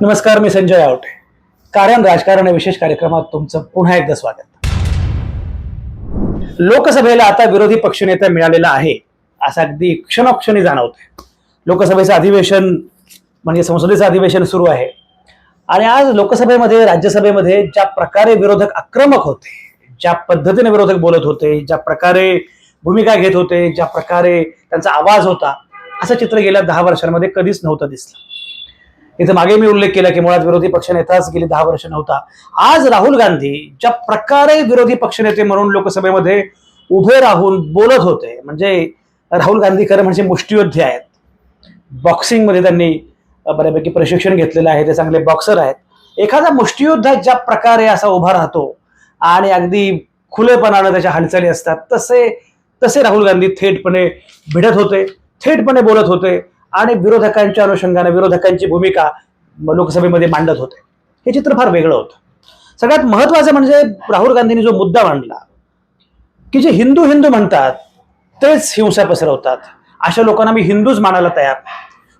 नमस्कार मी संजय आवटे. कारण राजकारण या विशेष कार्यक्रमात तुमचं पुन्हा एकदा स्वागत. लोकसभेला आता विरोधी पक्षनेता मिळालेला आहे असं अगदी क्षणोक्षणी जाणवते लोकसभेचं अधिवेशन म्हणजे संसदेचं अधिवेशन सुरू आहे. आणि आज लोकसभेमध्ये राज्यसभेमध्ये ज्या प्रकारे विरोधक आक्रमक होते ज्या पद्धतीने विरोधक बोलत होते ज्या प्रकारे भूमिका घेत होते ज्या प्रकारे त्यांचा आवाज होता असं चित्र गेल्या दहा वर्षांमध्ये कधीच नव्हतं दिसलं. इथं मागे मी उल्लेख केला की मुळात विरोधी पक्षनेताच गेली दहा वर्ष नव्हता. आज राहुल गांधी ज्या प्रकारे विरोधी पक्षनेते म्हणून लोकसभेमध्ये उभे राहून बोलत होते म्हणजे राहुल गांधी खरं म्हणजे मुष्टियोद्धे आहेत. बॉक्सिंगमध्ये त्यांनी बऱ्यापैकी प्रशिक्षण घेतलेलं आहे ते चांगले बॉक्सर आहेत. एखादा मुष्टियोद्धा ज्या प्रकारे असा उभा राहतो आणि अगदी खुलेपणानं त्याच्या हालचाली असतात तसे तसे राहुल गांधी थेटपणे भिडत होते थेटपणे बोलत होते. आणि विरोधकांच्या अनुषंगाने विरोधकांची भूमिका लोकसभेमध्ये मांडत होते. हे चित्र फार वेगळं होतं. सगळ्यात महत्वाचं म्हणजे राहुल गांधींनी जो मुद्दा मांडला की जे हिंदू हिंदू म्हणतात तेच हिंसा पसरवतात. अशा लोकांना मी हिंदूच मानायला तयार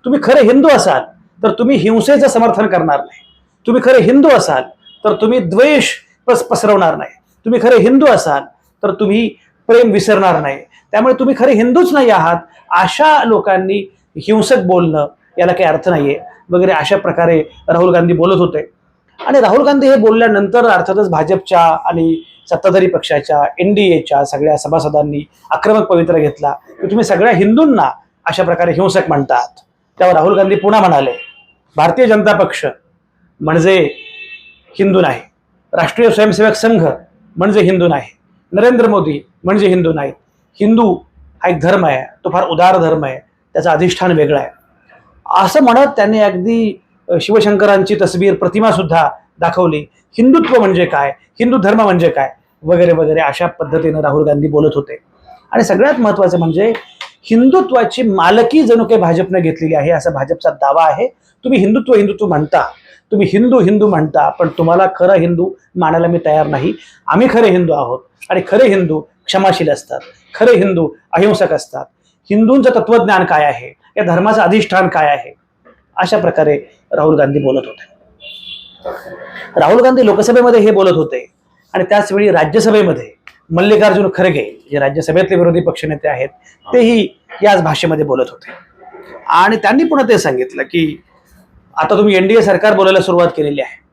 तुम्ही खरे हिंदू असाल तर तुम्ही हिंसेचं समर्थन करणार नाही. तुम्ही खरे हिंदू असाल तर तुम्ही द्वेष पस पसरवणार नाही. तुम्ही खरे हिंदू असाल तर तुम्ही प्रेम विसरणार नाही. त्यामुळे तुम्ही खरे हिंदूच नाही आहात अशा लोकांनी हिंसक बोलणं याला काही अर्थ नाहीये. वगैरे अशा प्रकारे राहुल गांधी बोलत होते. आणि राहुल गांधी हे बोलल्यानंतर अर्थातच भाजपच्या आणि सत्ताधारी पक्षाच्या एन डी एच्या सगळ्या सभासदांनी आक्रमक पवित्रा घेतला. की तुम्ही सगळ्या हिंदूंना अशा प्रकारे हिंसक म्हणतात. त्यावर राहुल गांधी पुन्हा म्हणाले भारतीय जनता पक्ष म्हणजे हिंदू नाही. राष्ट्रीय स्वयंसेवक संघ म्हणजे हिंदू नाही. नरेंद्र मोदी म्हणजे हिंदू नाही. हिंदू हा एक धर्म आहे. तो फार उदार धर्म आहे. त्याचं अधिष्ठान वेगळं आहे. असं म्हणत त्यांनी अगदी शिवशंकरांची तस्वीर प्रतिमा सुद्धा दाखवली. हिंदुत्व म्हणजे काय? हिंदू धर्म म्हणजे काय? वगैरे वगैरे अशा पद्धतीनं राहुल गांधी बोलत होते. आणि सगळ्यात महत्वाचं म्हणजे हिंदुत्वाची मालकी जणू काही भाजपने घेतलेली आहे असा भाजपचा दावा आहे. तुम्ही हिंदुत्व हिंदुत्व म्हणता. तुम्ही हिंदू हिंदू म्हणता पण तुम्हाला खरं हिंदू मानायला मी तयार नाही. आम्ही खरे हिंदू आहोत. आणि खरे हिंदू क्षमाशील असतात. खरे हिंदू अहिंसक असतात. हिंदूंचं तत्वज्ञान काय आहे? या धर्माचं अधिष्ठान काय आहे? अशा प्रकारे राहुल गांधी बोलत होते. राहुल गांधी लोकसभेमध्ये हे बोलत होते. आणि त्याच वेळी राज्यसभेमध्ये मल्लिकार्जुन खरगे जे राज्यसभेतले विरोधी पक्षनेते आहेत तेही याच भाषेमध्ये बोलत होते. आणि त्यांनी पुन्हा ते सांगितलं की आता तुम्ही एनडीए सरकार बोलायला सुरुवात केलेली आहे.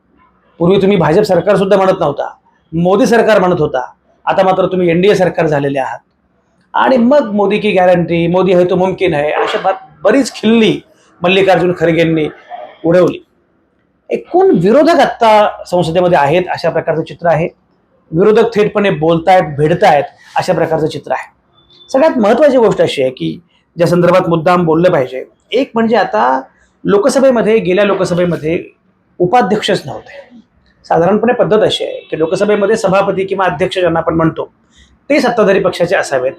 पूर्वी तुम्ही भाजप सरकार सुद्धा म्हणत नव्हता. मोदी सरकार म्हणत होता. आता मात्र तुम्ही एनडीए सरकार झालेले आहात. आणि मग मोदी की गॅरंटी मोदी है तो मुमकिन है अशा बात बरीच खिल्ली मल्लिकार्जुन खरगेंनी उडवली. एकूण विरोधक आत्ता संसदेमध्ये आहेत अशा प्रकारचं चित्र आहे. विरोधक थेटपणे बोलतायत भिडतायत अशा प्रकारचं चित्र आहे. सगळ्यात महत्वाची गोष्ट अशी आहे की ज्या संदर्भात मुद्दाम बोललं पाहिजे एक म्हणजे आता लोकसभेमध्ये गेल्या लोकसभेमध्ये उपाध्यक्षच नव्हते. साधारणपणे पद्धत अशी आहे की लोकसभेमध्ये सभापती किंवा अध्यक्ष ज्यांना आपण म्हणतो ते सत्ताधारी पक्षाचे असावेत.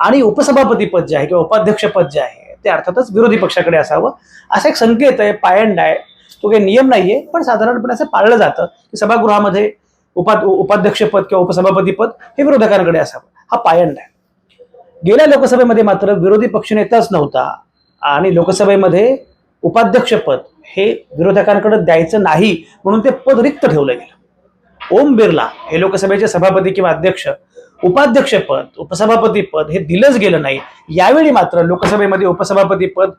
आणि उपसभापती पद जे आहे किंवा उपाध्यक्ष पद जे आहे ते अर्थातच विरोधी पक्षाकडे असावं. असा एक संकेत आहे पायंड आहे. तो काही नियम नाहीये पण साधारणपणे असं पाळलं जातं की सभागृहामध्ये उपा उपाध्यक्षपद किंवा उपसभापती पद हे विरोधकांकडे असावं. हा पायंड आहे. गेल्या लोकसभेमध्ये मात्र विरोधी पक्षनेताच नव्हता आणि लोकसभेमध्ये उपाध्यक्षपद हे विरोधकांकडे द्यायचं नाही म्हणून ते पद रिक्त ठेवलं गेलं. ओम बिर्ला हे लोकसभेचे सभापती किंवा अध्यक्ष उपाध्यक्षपद उपसभापती पद हे दिलंच गेलं नाही. यावेळी मात्र लोकसभेमध्ये उपसभापती पद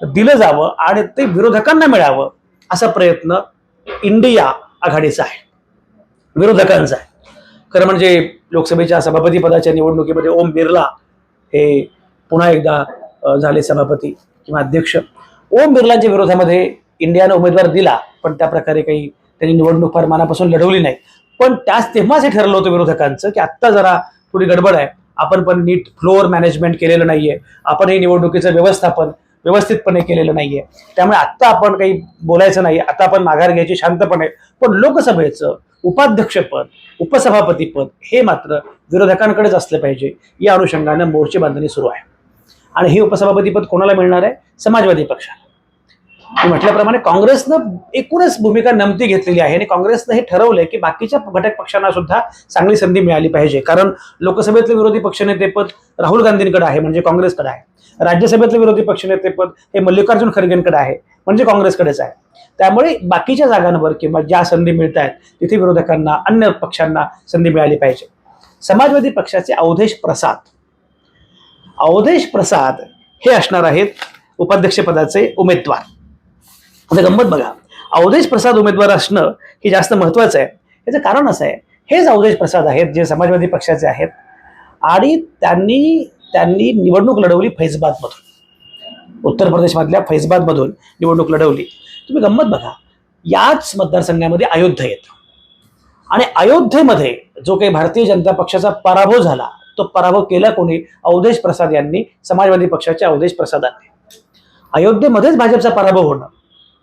दिलं जावं आणि ते विरोधकांना मिळावं असा प्रयत्न इंडिया आघाडीचा आहे. विरोधकांचा आहे. खरं म्हणजे लोकसभेच्या सभापती पदाच्या निवडणुकीमध्ये ओम बिर्ला हे पुन्हा एकदा झाले सभापती किंवा अध्यक्ष. ओम बिर्लांच्या विरोधामध्ये इंडियानं उमेदवार दिला पण त्या प्रकारे काही त्यांनी निवडणूक फार मनापासून लढवली नाही. पण त्याच तेव्हाच हे ठरलं होतं विरोधकांचं की आत्ता जरा थोडी गडबड आहे. आपण पण नीट फ्लोअर मॅनेजमेंट केलेलं नाहीये. आपण हे निवडणुकीचं व्यवस्थापन व्यवस्थितपणे केलेलं नाहीये. त्यामुळे आत्ता आपण काही बोलायचं नाही आता आपण माघार घ्यायची शांतपणे. पण लोकसभेचं उपाध्यक्षपद उपसभापतीपद हे मात्र विरोधकांकडेच असलं पाहिजे. या अनुषंगानं मोर्चे बांधणी सुरू आहे. आणि हे उपसभापतीपद कोणाला मिळणार आहे? समाजवादी पक्षाला. म्हटल्याप्रमाणे काँग्रेसनं एकूणच भूमिका नमती घेतलेली आहे आणि काँग्रेसनं हे ठरवलंय की बाकीच्या घटक पक्षांना सुद्धा चांगली संधी मिळाली पाहिजे. कारण लोकसभेतले विरोधी पक्षनेतेपद राहुल गांधींकडे आहे म्हणजे काँग्रेसकडे आहे. राज्यसभेतले विरोधी पक्षनेतेपद हे मल्लिकार्जुन खरगेंकडे आहे म्हणजे काँग्रेसकडेच आहे. त्यामुळे बाकीच्या जागांवर किंवा ज्या संधी मिळत आहेत तिथे विरोधकांना अन्य पक्षांना संधी मिळाली पाहिजे. समाजवादी पक्षाचे अवधेश प्रसाद. अवधेश प्रसाद हे असणार आहेत उपाध्यक्षपदाचे उमेदवार. आता गंमत बघा. अवधेश प्रसाद उमेदवार असणं हे जास्त महत्वाचं आहे. याचं कारण असं आहे. हेच अवधेश प्रसाद आहेत जे समाजवादी पक्षाचे आहेत. आणि त्यांनी त्यांनी निवडणूक लढवली फैजबादमधून. उत्तर प्रदेशमधल्या फैजबादमधून निवडणूक लढवली. तुम्ही गंमत बघा. याच मतदारसंघामध्ये अयोध्या येतं. आणि अयोध्येमध्ये जो काही भारतीय जनता पक्षाचा पराभव झाला तो पराभव केला कोणी? अवधेश प्रसाद यांनी समाजवादी पक्षाच्या अवधेश प्रसादांनी. अयोध्येमध्येच भाजपचा पराभव होणं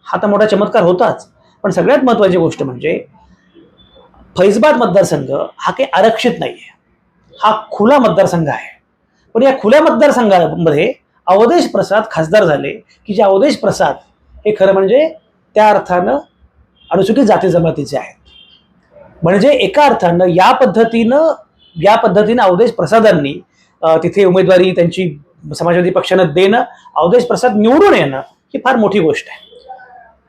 हा तर मोठा चमत्कार होताच. पण सगळ्यात महत्त्वाची गोष्ट म्हणजे फैजबाद मतदारसंघ हा काही आरक्षित नाही आहे हा खुला मतदारसंघ आहे. पण या खुल्या मतदारसंघामध्ये अवधेश प्रसाद खासदार झाले की जे अवधेश प्रसाद हे खरं म्हणजे त्या अर्थानं अनुसूचित जाती जमातीचे आहेत. म्हणजे एका अर्थानं या पद्धतीनं या पद्धतीनं अवधेश प्रसादांनी तिथे उमेदवारी त्यांची समाजवादी पक्षानं देणं अवधेश प्रसाद निवडून येणं ही फार मोठी गोष्ट आहे.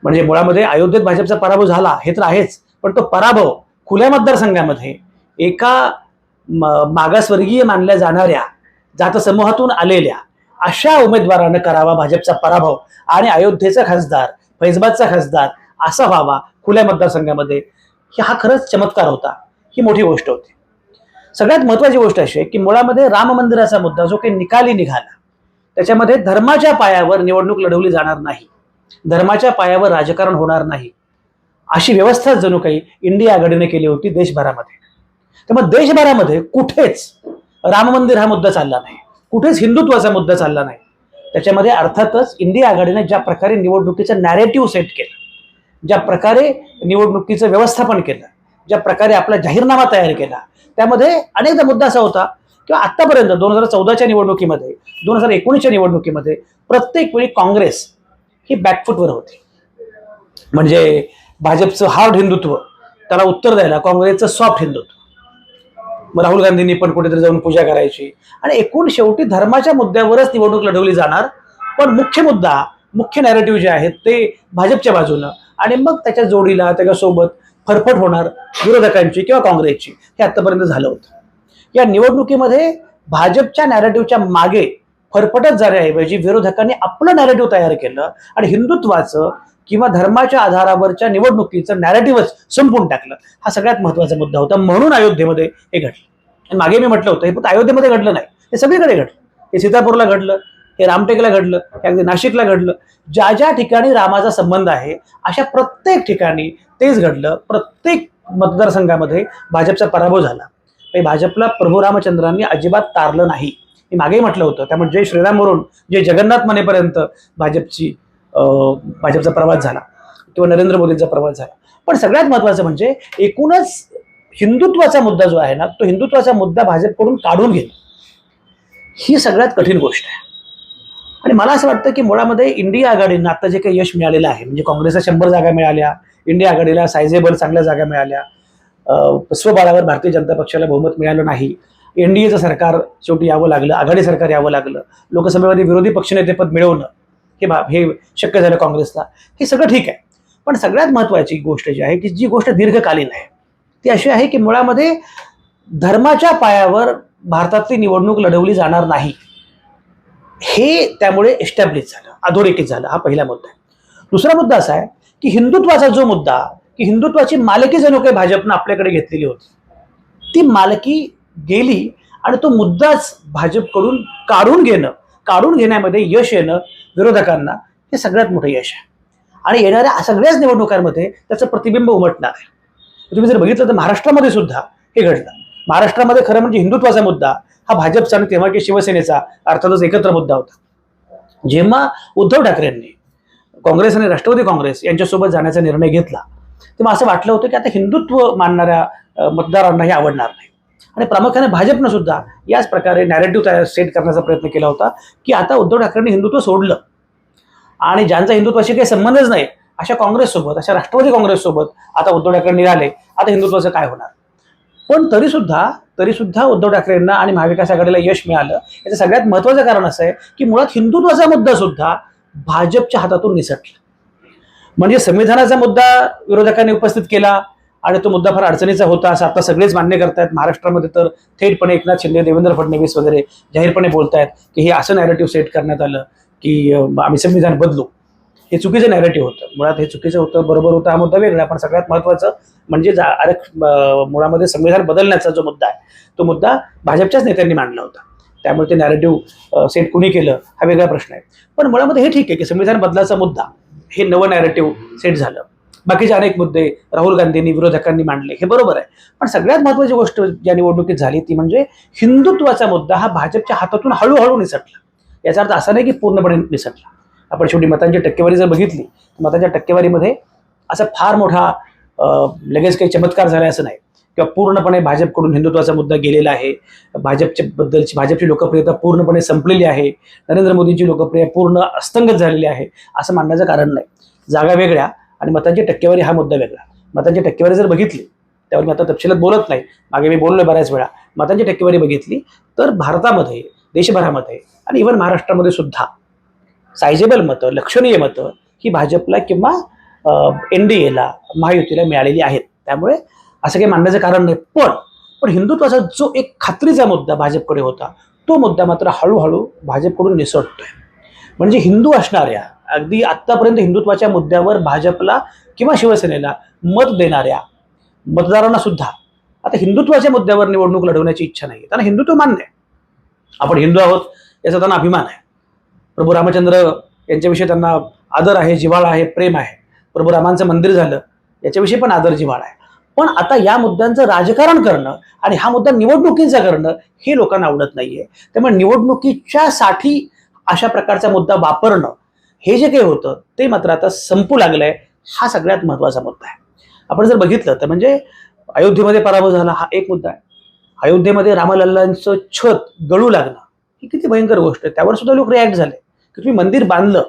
म्हणजे मुळामध्ये अयोध्येत भाजपचा पराभव झाला हे तर आहेच पण तो पराभव खुल्या मतदारसंघामध्ये एका मागासवर्गीय मानल्या जाणाऱ्या जातसमूहातून आलेल्या अशा उमेदवारानं करावा भाजपचा पराभव आणि अयोध्येचा खासदार फैजबादचा खासदार असा व्हावा खुल्या मतदारसंघामध्ये. हा खरंच चमत्कार होता ही मोठी गोष्ट होती. सगळ्यात महत्वाची गोष्ट अशी आहे की मुळामध्ये राम मंदिराचा मुद्दा जो काही निकाली निघाला त्याच्यामध्ये धर्माच्या पायावर निवडणूक लढवली जाणार नाही. धर्माच्या पायावर राजकारण होणार नाही. अशी व्यवस्था जणू काही इंडिया आघाडीने केली होती देशभरामध्ये. त्यामुळे देशभरामध्ये कुठेच राम मंदिर हा मुद्दा चालला नाही. कुठेच हिंदुत्वाचा मुद्दा चालला नाही. त्याच्यामध्ये अर्थातच इंडिया आघाडीने ज्या प्रकारे निवडणुकीचं नॅरेटिव्ह सेट केलं ज्या प्रकारे निवडणुकीचं व्यवस्थापन केलं ज्या प्रकारे आपला जाहीरनामा तयार केला त्यामध्ये अनेकदा मुद्दा असा होता किंवा आतापर्यंत दोन हजार चौदाच्या निवडणुकीमध्ये दोन हजार एकोणीसच्या निवडणुकीमध्ये प्रत्येक वेळी काँग्रेस ही बॅकफुटवर होती. म्हणजे भाजपचं हार्ड हिंदुत्व त्याला उत्तर द्यायला काँग्रेसचं सॉफ्ट हिंदुत्व. मग राहुल गांधींनी पण कुठेतरी जाऊन पूजा करायची. आणि एकूण शेवटी धर्माच्या मुद्द्यावरच निवडणूक लढवली जाणार. पण मुख्य मुद्दा मुख्य नॅरेटिव्ह जे आहेत ते भाजपच्या बाजूनं. आणि मग त्याच्या जोडीला त्याच्यासोबत फरफट होणार विरोधकांची किंवा काँग्रेसची हे आतापर्यंत झालं होतं. या निवडणुकीमध्ये भाजपच्या नॅरेटिव्हच्या मागे फरफटत जाण्याऐवजी विरोधकांनी आपलं नॅरेटिव्ह तयार केलं आणि हिंदुत्वाचं किंवा धर्माच्या आधारावरच्या निवडणुकीचं नॅरेटिव्हच संपून टाकलं. हा सगळ्यात महत्त्वाचा मुद्दा होता. म्हणून अयोध्येमध्ये हे घडलं. आणि मागे मी म्हटलं होतं हे फक्त अयोध्येमध्ये घडलं नाही. हे सगळीकडे घडलं. हे सीतापूरला घडलं हे रामटेकला घडलं हे अगदी नाशिकला घडलं. ज्या ज्या ठिकाणी रामाचा संबंध आहे अशा प्रत्येक ठिकाणी तेच घडलं. प्रत्येक मतदारसंघामध्ये भाजपचा पराभव झाला. हे भाजपला प्रभू रामचंद्रांनी अजिबात तारलं नाही. मी मागेही म्हटलं होतं. त्यामुळे जय श्रीरामवरून जय जगन्नाथ मनेपर्यंत भाजपची अं, भाजपचा प्रवास झाला. किंवा नरेंद्र मोदींचा प्रवास झाला. पण सगळ्यात महत्वाचं म्हणजे एकूणच हिंदुत्वाचा मुद्दा जो आहे ना तो हिंदुत्वाचा मुद्दा भाजपकडून काढून घेणं. ही सगळ्यात कठीण गोष्ट आहे. आणि मला असं वाटतं की मुळामध्ये इंडिया आघाडीनं आता जे काही यश मिळालेलं आहे म्हणजे काँग्रेसला शंभर जागा मिळाल्या इंडिया आघाडीला सायझेबल चांगल्या जागा मिळाल्या अं, स्वबळावर भारतीय जनता पक्षाला बहुमत मिळालं नाही एनडीएचं सरकार शेवटी यावं लागलं आघाडी सरकार यावं लागलं लोकसभेमध्ये विरोधी पक्षनेतेपद मिळवणं हे बाब हे शक्य झालं काँग्रेसला. हे सगळं ठीक आहे. पण सगळ्यात महत्त्वाची गोष्ट जी आहे की जी गोष्ट दीर्घकालीन आहे ती अशी आहे की मुळामध्ये धर्माच्या पायावर भारतातली निवडणूक लढवली जाणार नाही. हे त्यामुळे एस्टॅब्लिश झालं अधोरेखित झालं हा पहिला मुद्दा आहे. दुसरा मुद्दा असा आहे की हिंदुत्वाचा जो मुद्दा की हिंदुत्वाची मालकी जणू काही भाजपनं आपल्याकडे घेतलेली होती ती मालकी गेली आणि तो मुद्दाच भाजपकडून काढून घेणं काढून घेण्यामध्ये यश येणं विरोधकांना हे सगळ्यात मोठं यश आहे. आणि येणाऱ्या सगळ्याच निवडणुकांमध्ये त्याचं प्रतिबिंब उमटणार आहे. तुम्ही जर बघितलं तर महाराष्ट्रामध्ये सुद्धा हे घडलं. महाराष्ट्रामध्ये खरं म्हणजे हिंदुत्वाचा मुद्दा हा भाजपचा आणि तेव्हा की शिवसेनेचा अर्थातच एकत्र मुद्दा होता. जेव्हा उद्धव ठाकरेंनी काँग्रेस आणि राष्ट्रवादी काँग्रेस यांच्यासोबत जाण्याचा निर्णय घेतला तेव्हा असं वाटलं होतं की आता हिंदुत्व मानणाऱ्या मतदारांना हे आवडणार नाही. आणि प्रामुख्याने भाजपनं सुद्धा याच प्रकारे नॅरेटिव्ह तयार सेट करण्याचा प्रयत्न केला होता की आता उद्धव ठाकरेंनी हिंदुत्व सोडलं. आणि ज्यांचा हिंदुत्वाशी काही संबंधच नाही अशा काँग्रेससोबत अशा राष्ट्रवादी काँग्रेससोबत आता उद्धव ठाकरे निघाले आता हिंदुत्वाचं काय होणार? पण तरी सुद्धा तरी सुद्धा उद्धव ठाकरेंना आणि महाविकास आघाडीला यश मिळालं. याचं सगळ्यात महत्वाचं कारण असं आहे की मुळात हिंदुत्वाचा मुद्दा सुद्धा भाजपच्या हातातून निसटला. म्हणजे संविधानाचा मुद्दा विरोधकांनी उपस्थित केला आणि तो मुद्दा फार अडचणीचा होता असं आता सगळेच मान्य करतायत. महाराष्ट्रामध्ये तर थेटपणे एकनाथ शिंदे देवेंद्र फडणवीस वगैरे जाहीरपणे बोलतायत की हे असं नॅरेटिव्ह सेट करण्यात आलं की आम्ही संविधान बदलू. हे चुकीचं नॅरेटिव्ह होतं. मुळात हे चुकीचं होतं बरोबर होतं हा मुद्दा वेगळा पण सगळ्यात महत्त्वाचं म्हणजे जा आरक्ष मुळामध्ये संविधान बदलण्याचा जो मुद्दा आहे तो मुद्दा भाजपच्याच नेत्यांनी मांडला होता. त्यामुळे ते नॅरेटिव्ह सेट कुणी केलं हा वेगळा प्रश्न आहे. पण मुळामध्ये हे ठीक आहे की संविधान बदलाचा मुद्दा हे नवं नॅरेटिव्ह सेट झालं. बाकीचे अनेक मुद्दे राहुल गांधींनी विरोधकांनी मांडले हे बरोबर आहे. पण सगळ्यात महत्त्वाची गोष्ट ज्या निवडणुकीत झाली ती म्हणजे हिंदुत्वाचा मुद्दा हा भाजपच्या हातातून हळूहळू निसटला. याचा अर्थ असा नाही की पूर्णपणे निसटला. आपण शेवटी मतांची टक्केवारी जर बघितली तर मतांच्या टक्केवारीमध्ये असा फार मोठा लगेच काही चमत्कार झाला असं नाही. किंवा पूर्णपणे भाजपकडून हिंदुत्वाचा मुद्दा गेलेला आहे. भाजपच्या बद्दलची भाजपची लोकप्रियता पूर्णपणे संपलेली आहे. नरेंद्र मोदींची लोकप्रियता पूर्ण अस्तंगत झालेली आहे असं मानण्याचं कारण नाही. जागा वेगळ्या आणि मतांची टक्केवारी हा मुद्दा वेगळा. मतांची टक्केवारी जर बघितली त्यावर मी आता तपशिलात बोलत नाही. मागे मी बोललो बऱ्याच वेळा. मतांची टक्केवारी बघितली तर भारतामध्ये देशभरामध्ये आणि इव्हन महाराष्ट्रामध्ये सुद्धा सायजेबल मतं लक्षणीय मतं ही भाजपला किंवा एन डी एला महायुतीला मिळालेली आहेत. त्यामुळे असं काही मानण्याचं कारण नाही. पण पण हिंदुत्वाचा जो एक खात्रीचा मुद्दा भाजपकडे होता तो मुद्दा मात्र हळूहळू भाजपकडून निसटतोय. म्हणजे हिंदू असणाऱ्या अगदी आत्तापर्यंत हिंदुत्वाच्या मुद्द्यावर भाजपला किंवा शिवसेनेला मत देणाऱ्या मतदारांना सुद्धा आता हिंदुत्वाच्या मुद्द्यावर निवडणूक लढवण्याची इच्छा नाही त्यांना हिंदुत्व मान्य आहे. आपण हिंदू आहोत याचा त्यांना अभिमान आहे. प्रभू रामचंद्र यांच्याविषयी त्यांना आदर आहे जिव्हाळा आहे प्रेम आहे. प्रभू रामांचं मंदिर झालं याच्याविषयी पण आदर जिव्हाळा आहे. पण आता या मुद्द्यांचं राजकारण करणं आणि हा मुद्दा निवडणुकीचा करणं हे लोकांना आवडत नाहीये. त्यामुळे निवडणुकीच्या साठी अशा प्रकारचा मुद्दा वापरणं हे जे काही होतं ते मात्र आता संपू लागलं आहे हा सगळ्यात महत्त्वाचा मुद्दा आहे. आपण जर बघितलं तर म्हणजे अयोध्येमध्ये पराभव झाला हा एक मुद्दा आहे. अयोध्येमध्ये रामलल्लांचं छत गळू लागणं ही किती भयंकर गोष्ट आहे. त्यावर सुद्धा लोक रिॲक्ट झाले. की तुम्ही मंदिर बांधलं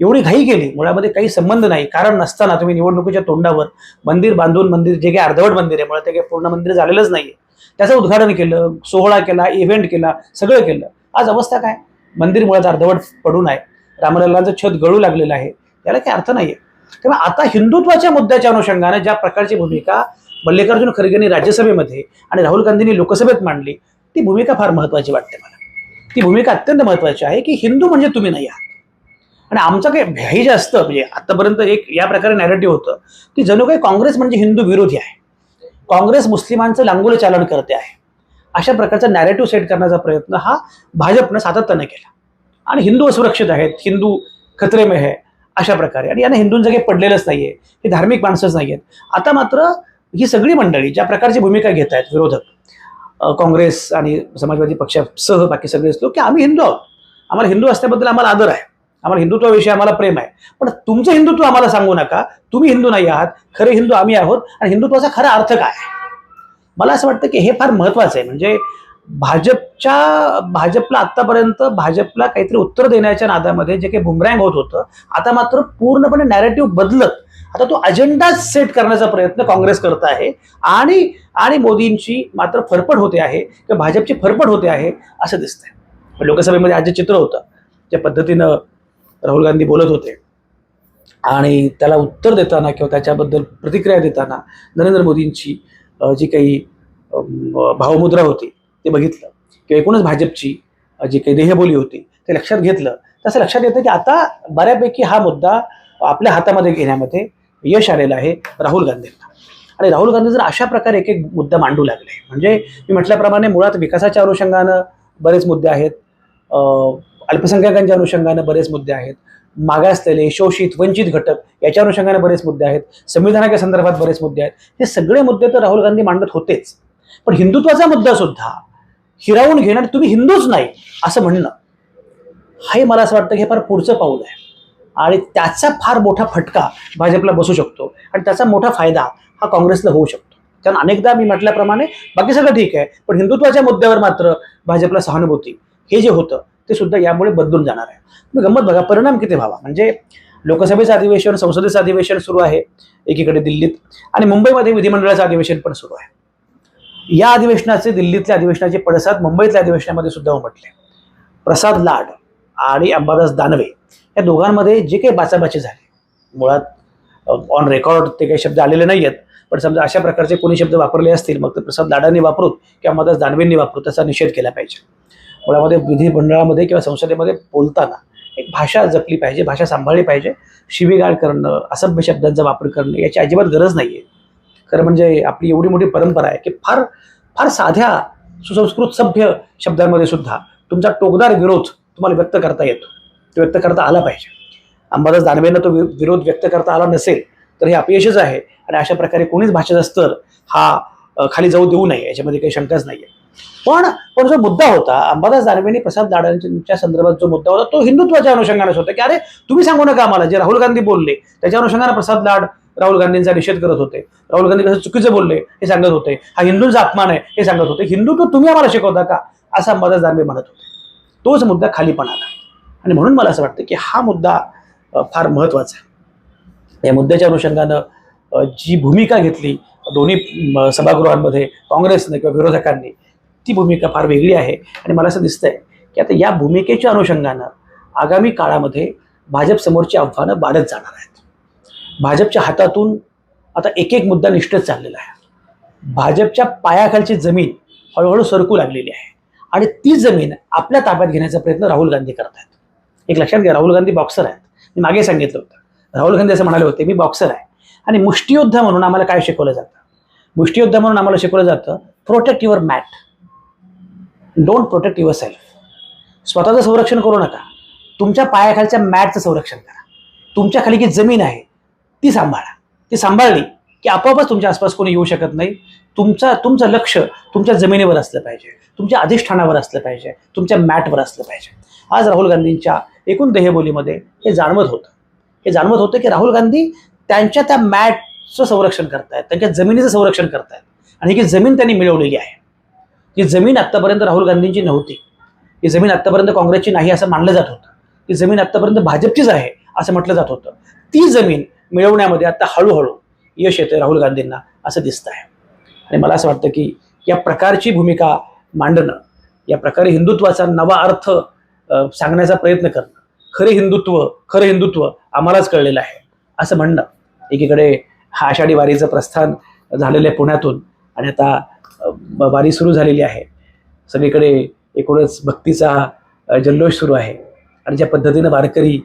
एवढी घाई केली मुळामध्ये काही संबंध नाही कारण नसताना तुम्ही निवडणुकीच्या तोंडावर मंदिर बांधून मंदिर जे काही अर्धवट मंदिर आहे मुळात ते काही पूर्ण मंदिर झालेलंच आहे त्याचं उद्घाटन केलं सोहळा केला इव्हेंट केला सगळं केलं. आज अवस्था काय? मंदिर मुळात अर्धवट पडून आहे. रामलल्लांचं छत गळू लागलेलं आहे. त्याला काही अर्थ नाहीये. तेव्हा आता हिंदुत्वाच्या मुद्द्याच्या अनुषंगाने ज्या प्रकारची भूमिका मल्लिकार्जुन खरगेंनी राज्यसभेमध्ये आणि राहुल गांधींनी लोकसभेत मांडली ती भूमिका फार महत्वाची वाटते मला. ती भूमिका अत्यंत महत्वाची आहे की हिंदू म्हणजे तुम्ही नाही आहात. आणि आमचं काही भ्याही जास्त असतं म्हणजे आतापर्यंत एक या प्रकारे नॅरेटिव्ह होतं की जणू काही काँग्रेस म्हणजे हिंदू विरोधी आहे. काँग्रेस मुस्लिमांचं लांगोले चालन करते आहे. अशा प्रकारचा नॅरेटिव्ह सेट करण्याचा प्रयत्न हा भाजपनं सातत्यानं केला. आणि हिंदू असुरक्षित आहेत हिंदू खतरे में है अशा प्रकारे. आणि यांना हिंदूंचं काही पडलेलंच नाहीये हे धार्मिक माणसंच नाही आहेत आता मात्र ही सगळी मंडळी ज्या प्रकारची भूमिका घेत आहेत विरोधक काँग्रेस आणि समाजवादी पक्षासह बाकी सगळेच लोक की आम्ही हिंदू आहोत. आम्हाला हिंदू असल्याबद्दल आम्हाला आदर आहे. आम्हाला हिंदुत्वाविषयी आम्हाला प्रेम आहे. पण तुमचं हिंदुत्व आम्हाला सांगू नका. तुम्ही हिंदू नाही आहात. खरे हिंदू आम्ही आहोत. आणि हिंदुत्वाचा खरा अर्थ काय मला असं वाटतं की हे फार महत्वाचं आहे. म्हणजे भाजपच्या भाजपला आतापर्यंत भाजपला काहीतरी उत्तर देण्याच्या नादामध्ये जे काही बुमरँग होत होतं आता मात्र पूर्णपणे नॅरेटिव्ह बदलत आता तो अजेंडा सेट करण्याचा प्रयत्न काँग्रेस करत आहे आणि आणि मोदींची मात्र फरफड होते आहे किंवा भाजपची फरफड होते आहे असं दिसतंय. लोकसभेमध्ये आज जे चित्र होतं ज्या पद्धतीनं राहुल गांधी बोलत होते आणि त्याला उत्तर देताना किंवा त्याच्याबद्दल प्रतिक्रिया देताना नरेंद्र मोदींची जी काही भावमुद्रा होती ते बघितलं. किंवा एकूणच भाजपची जी काही देहबोली होती ते लक्षात घेतलं. तसं लक्षात येतं की आता बऱ्यापैकी हा मुद्दा आपल्या हातामध्ये घेण्यामध्ये यश आलेलं आहे राहुल गांधींना. आणि राहुल गांधी जर अशा प्रकारे एक एक मुद्दा मांडू लागले म्हणजे मी म्हटल्याप्रमाणे मुळात विकासाच्या अनुषंगानं बरेच मुद्दे आहेत अल्पसंख्याकांच्या अनुषंगानं बरेच मुद्दे आहेत मागासलेले शोषित वंचित घटक याच्या अनुषंगाने बरेच मुद्दे आहेत संविधानाच्या संदर्भात बरेच मुद्दे आहेत. हे सगळे मुद्दे तर राहुल गांधी मांडत होतेच. पण हिंदुत्वाचा मुद्दा सुद्धा हिरावून घेणार तुम्ही हिंदूच नाही असं म्हणणं. हे मला असं वाटतं की हे फार पुढचं पाऊल आहे. आणि त्याचा फार मोठा फटका भाजपला बसू शकतो. आणि त्याचा मोठा फायदा हा काँग्रेसला होऊ शकतो. कारण अनेकदा मी म्हटल्याप्रमाणे बाकी सगळं ठीक आहे पण हिंदुत्वाच्या मुद्द्यावर मात्र भाजपला सहानुभूती हे जे होतं ते सुद्धा यामुळे बदलून जाणार आहे. मग गंमत बघा परिणाम किती व्हावा? म्हणजे लोकसभेचं अधिवेशन संसदेचं अधिवेशन सुरू आहे एकीकडे दिल्लीत आणि मुंबईमध्ये विधिमंडळाचं अधिवेशन पण सुरू आहे. या अधिवेशनाचे दिल्लीतल्या अधिवेशनाचे पडसाद मुंबईतल्या अधिवेशनामध्ये सुद्धा उमटले. प्रसाद लाड आणि अंबादास दानवे या दोघांमध्ये जे काही बाचाबाची झाली. मुळात ऑन रेकॉर्ड ते काही शब्द आलेले नाही आहेत पण समजा अशा प्रकारचे कोणी शब्द वापरले असतील मग ते प्रसाद लाडांनी वापरूत किंवा अंबादास दानवेंनी वापरूत त्याचा निषेध केला पाहिजे. मुळामध्ये विधिमंडळामध्ये किंवा संसदेमध्ये बोलताना एक भाषा जपली पाहिजे भाषा सांभाळली पाहिजे शिवीगाळ करणं असभ्य शब्दांचा वापर करणं याची अजिबात गरज नाही आहे खरं म्हणजे आपली एवढी मोठी परंपरा आहे की फार फार साध्या सुसंस्कृत सभ्य शब्दांमध्ये सुद्धा तुमचा टोकदार विरोध तुम्हाला व्यक्त करता येतो. तो व्यक्त करता आला पाहिजे. अंबादास दानवेंना तो वि- विरोध व्यक्त करता आला नसेल तर हे अपयशच आहे आणि अशा प्रकारे कोणीच भाषेचा स्तर हा खाली जाऊ देऊ नये याच्यामध्ये काही शंकाच नाही आहे पण पण जो मुद्दा होता अंबादास दानवेंनी प्रसाद दाडांच्या संदर्भात जो मुद्दा होता तो हिंदुत्वाच्या अनुषंगानेच होता की अरे तुम्ही सांगू नका आम्हाला जे राहुल गांधी बोलले त्याच्या अनुषंगाने प्रसाद लाड राहुल गांधींचा निषेध करत होते. राहुल गांधी कसं चुकीचं बोलले हे सांगत होते. हा हिंदूंचा अपमान आहे हे सांगत होते. हिंदुत्व तुम्ही आम्हाला शिकवता का? असा मदत दानवे म्हणत होते. तोच मुद्दा खाली पण आला आणि म्हणून मला असं वाटतं की हा मुद्दा फार महत्त्वाचा आहे. या मुद्द्याच्या अनुषंगानं जी भूमिका घेतली दोन्ही सभागृहांमध्ये काँग्रेसने किंवा विरोधकांनी ती भूमिका फार वेगळी आहे. आणि मला असं दिसतंय की आता या भूमिकेच्या अनुषंगानं आगामी काळामध्ये भाजपसमोरची आव्हानं वाढत जाणार आहेत. भाजपच्या हातातून आता एक एक मुद्दा निष्ठच चाललेला आहे. भाजपच्या पायाखालची जमीन हळूहळू सरकू लागलेली आहे. आणि ती जमीन आपल्या ताब्यात घेण्याचा प्रयत्न राहुल गांधी करत आहेत. एक लक्षात घ्या राहुल गांधी बॉक्सर आहेत. मी मागे सांगितलं होतं. राहुल गांधी असं म्हणाले होते मी बॉक्सर आहे. आणि मुष्टियोद्धा म्हणून आम्हाला काय शिकवलं जातं? मुष्टियोद्धा म्हणून आम्हाला शिकवलं जातं protect your mat don't protect yourself स्वतःचं संरक्षण करू नका. तुमच्या पायाखालच्या मॅटचं संरक्षण करा. तुमच्या खाली जी जमीन आहे ती सांभाळा. ती सांभाळली की आपोआपच तुमच्या आसपास कोणी येऊ शकत नाही. तुमचा तुमचं लक्ष तुमच्या जमिनीवर असलं पाहिजे. तुमच्या अधिष्ठानावर असलं पाहिजे. तुमच्या मॅटवर असलं पाहिजे. आज राहुल गांधींच्या एकूण देहबोलीमध्ये हे जाणवत होतं. हे जाणवत होतं की राहुल गांधी त्यांच्या त्या मॅटचं संरक्षण करतायत. त्यांच्या जमिनीचं संरक्षण करतायत. आणि ही जमीन त्यांनी मिळवलेली आहे. ही जमीन आत्तापर्यंत राहुल गांधींची नव्हती. ही जमीन आत्तापर्यंत काँग्रेसची नाही असं मानलं जात होतं. ही जमीन आत्तापर्यंत भाजपचीच आहे असं म्हटलं जात होतं. ती जमीन मिळवण्यामध्ये आता हळूहळू यश येतं राहुल गांधींना असं दिसतं आहे आणि मला असं वाटतं की या प्रकारची भूमिका मांडणं या प्रकारे हिंदुत्वाचा नवा अर्थ सांगण्याचा प्रयत्न करणं खरे हिंदुत्व खरं हिंदुत्व आम्हालाच कळलेलं आहे असं म्हणणं एकीकडे हा आषाढी वारीचं प्रस्थान झालेलं आहे पुण्यातून आणि आता वारी सुरू झालेली आहे. सगळीकडे एकूणच भक्तीचा जल्लोष सुरू आहे. आणि ज्या पद्धतीनं वारकरी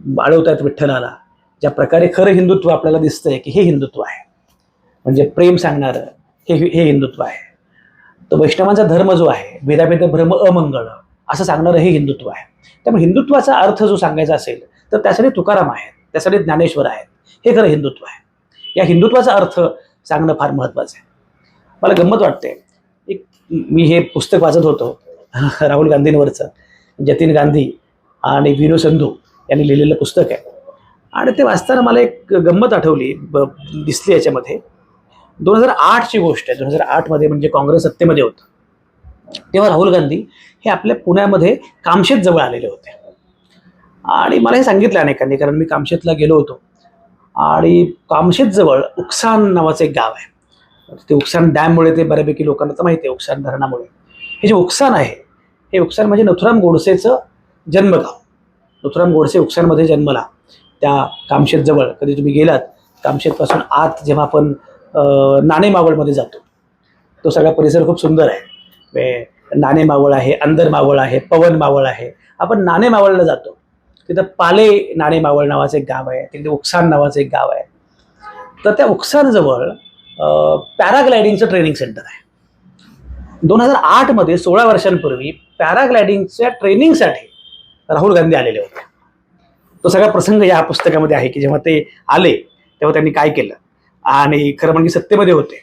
बाळवत आहेत विठ्ठलाला ज्या प्रकारे खरं हिंदुत्व आपल्याला दिसतंय की हे हिंदुत्व आहे. म्हणजे प्रेम सांगणारं हे हे हिंदुत्व आहे. तर वैष्णवांचा धर्म जो आहे भेदाभेद भ्रम अमंगळ असं सांगणारं हे हिंदुत्व आहे. त्यामुळे हिंदुत्वाचा अर्थ जो सांगायचा असेल तर त्यासाठी तुकाराम आहेत त्यासाठी ज्ञानेश्वर आहेत हे खरं हिंदुत्व आहे. या हिंदुत्वाचा अर्थ सांगणं फार महत्त्वाचं आहे. मला गंमत वाटते. एक मी हे पुस्तक वाचत होतो राहुल गांधींवरचं जतीन गांधी आणि विनू संधू यांनी लिहिलेलं पुस्तक आहे. आणि ते वाचताना मला एक गंमत आठवली ब दिसली याच्यामध्ये. दोन हजार आठची गोष्ट आहे. दोन हजार आठमध्ये म्हणजे काँग्रेस सत्तेमध्ये होतं. तेव्हा राहुल गांधी हे आपल्या पुण्यामध्ये कामशेत जवळ आलेले होते. आणि मला हे सांगितलं अनेकांनी कारण मी कामशेतला गेलो होतो. आणि कामशेतजवळ उक्सान नावाचं एक गाव आहे. ते उक्सान डॅममुळे ते बऱ्यापैकी लोकांना तर माहिती आहे उक्सान धरणामुळे. हे जे उक्सान आहे हे उक्सान म्हणजे नथुराम गोडसेचं जन्मगाव. नथुराम गोडसे उक्सानमध्ये जन्मला. त्या कामशेतजवळ कधी तुम्ही गेलात कामशेतपासून आत जेव्हा आपण नाणे मावळमध्ये जातो तो सगळा परिसर खूप सुंदर आहे. म्हणजे नाणे मावळ आहे अंदर मावळ आहे पवन मावळ आहे. आपण नाणे मावळला जातो. तिथं पाले नाणे मावळ नावाचं एक गाव आहे तिकडे उक्सान नावाचं एक गाव आहे. तर त्या उक्सानजवळ पॅराग्लायडिंगचं ट्रेनिंग सेंटर आहे. दोन हजार आठमध्ये सोळा वर्षांपूर्वी पॅराग्लायडिंगच्या ट्रेनिंगसाठी राहुल गांधी आलेले होते. तो सगळा प्रसंग या पुस्तकामध्ये आहे की जेव्हा ते आले तेव्हा त्यांनी काय केलं? आणि खरं म्हणजे सत्तेमध्ये होते.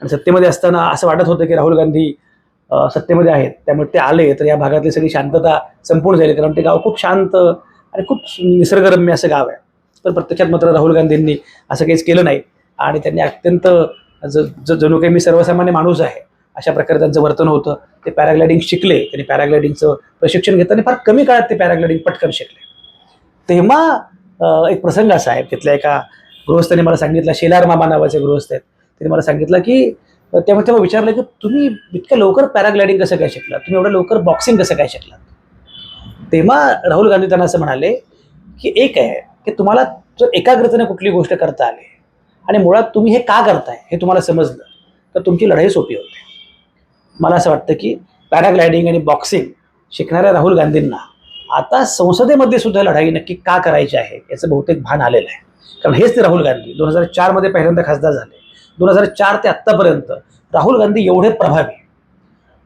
आणि सत्तेमध्ये असताना असं वाटत होतं की राहुल गांधी सत्तेमध्ये आहेत. त्यामुळे ते आले तर या भागातली सगळी शांतता संपूर्ण झाली. कारण ते गाव खूप शांत आणि खूप निसर्गरम्य असं गाव आहे. तर प्रत्यक्षात मात्र राहुल गांधींनी असं काहीच केलं नाही. आणि त्यांनी अत्यंत ज- ज- जणू काही मी सर्वसामान्य माणूस आहे अशा प्रकारे त्यांचं वर्तन होतं. ते पॅराग्लायडिंग शिकले. त्यांनी पॅराग्लायडिंगचं प्रशिक्षण घेताना फार कमी काळात ते पॅराग्लायडिंग पटकन शिकले. तेव्हा एक प्रसंग असा आहे. तिथल्या एका गृहस्थाने मला सांगितलं शेलार मामा नावाचे गृहस्थ आहेत. त्यांनी मला सांगितलं की तेव्हा तेव्हा विचारलं की तुम्ही इतक्या लवकर पॅराग्लायडिंग कसं काय शिकलात? तुम्ही एवढं लवकर बॉक्सिंग कसं काय शिकलात? तेव्हा राहुल गांधी त्यांना असं म्हणाले की एक आहे की तुम्हाला जर एकाग्रतेने कुठली गोष्ट करता आली आणि मुळात तुम्ही हे का करताय हे तुम्हाला समजलं तर तुमची लढाई सोपी होते. मला असं वाटतं की पॅराग्लायडिंग आणि बॉक्सिंग शिकणाऱ्या राहुल गांधींना आता संसदेमध्ये सुद्धा लढाई नक्की का करायची आहे याचं बहुतेक भान आलेलं आहे. कारण हेच ते राहुल गांधी. दोन हजार चारमध्ये पहिल्यांदा खासदार झाले. दोन हजार चार ते आत्तापर्यंत राहुल गांधी एवढे प्रभावी.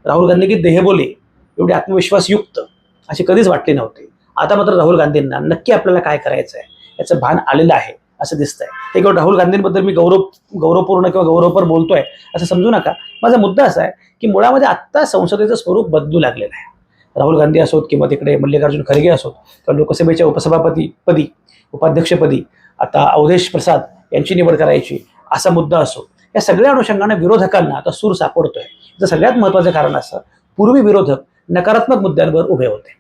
राहुल गांधी की देहबोली एवढे आत्मविश्वासयुक्त अशी कधीच वाटले नव्हते. आता मात्र राहुल गांधींना नक्की आपल्याला काय करायचं आहे याचं भान आलेलं आहे असं दिसतंय. हे केवळ राहुल गांधींबद्दल मी गौरव गौरवपूर्ण किंवा गौरवपर बोलतोय असं समजू नका. माझा मुद्दा असा आहे की मुळामध्ये आत्ता संसदेचं स्वरूप बदलू लागलेलं आहे. राहुल गांधी असोत किंवा तिकडे मल्लिकार्जुन खरगे असोत किंवा लोकसभेच्या उपसभापती पदी उपाध्यक्षपदी आता अवधेश प्रसाद यांची निवड करायची असा मुद्दा असो. या सगळ्या अनुषंगाने विरोधकांना आता सूर सापडतोय. जर सगळ्यात महत्त्वाचं कारण असं पूर्वी विरोधक नकारात्मक मुद्द्यांवर उभे होते.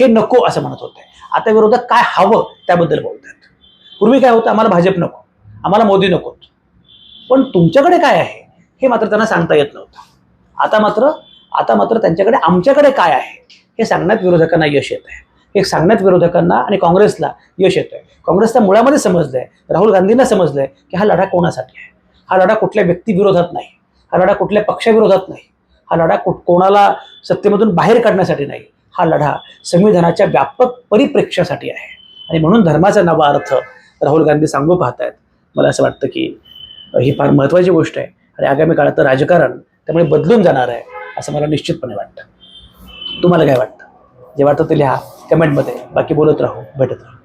हे नको असं म्हणत होते. आता विरोधक काय हवं त्याबद्दल बोलतात. पूर्वी काय होतं? आम्हाला भाजप नको. आम्हाला मोदी नकोत. पण तुमच्याकडे काय आहे? हे मात्र त्यांना सांगता येत नव्हतं. आता मात्र आता मात्र त्यांच्याकडे आमच्याकडे काय आहे? हे सांगण्यात विरोधकांना यश येत आहे. हे सांगण्यात विरोधकांना आणि काँग्रेसला यश येतोय आहे. काँग्रेसच्या मुळामध्ये समजलंय राहुल गांधींना समजलंय की हा लढा कोणासाठी आहे? हा लढा कुठल्या व्यक्तीविरोधात नाही. हा लढा कुठल्या पक्षाविरोधात नाही. हा लढा कुठ कोणाला सत्तेमधून बाहेर काढण्यासाठी नाही. हा लढा संविधानाच्या व्यापक परिप्रेक्ष्यासाठी आहे. आणि म्हणून धर्माचा नवा अर्थ राहुल गांधी सांगू पाहतायत. मला असं वाटतं की ही फार महत्त्वाची गोष्ट आहे. आणि आगामी काळात राजकारण त्यामुळे बदलून जाणार आहे. असं मला निश्चितपणे वाटतं. तुम्हाला काय वाटतं? जे वाटतं ते लिहा. कमेंटमध्ये बाकी बोलत राहू. भेटत राहू.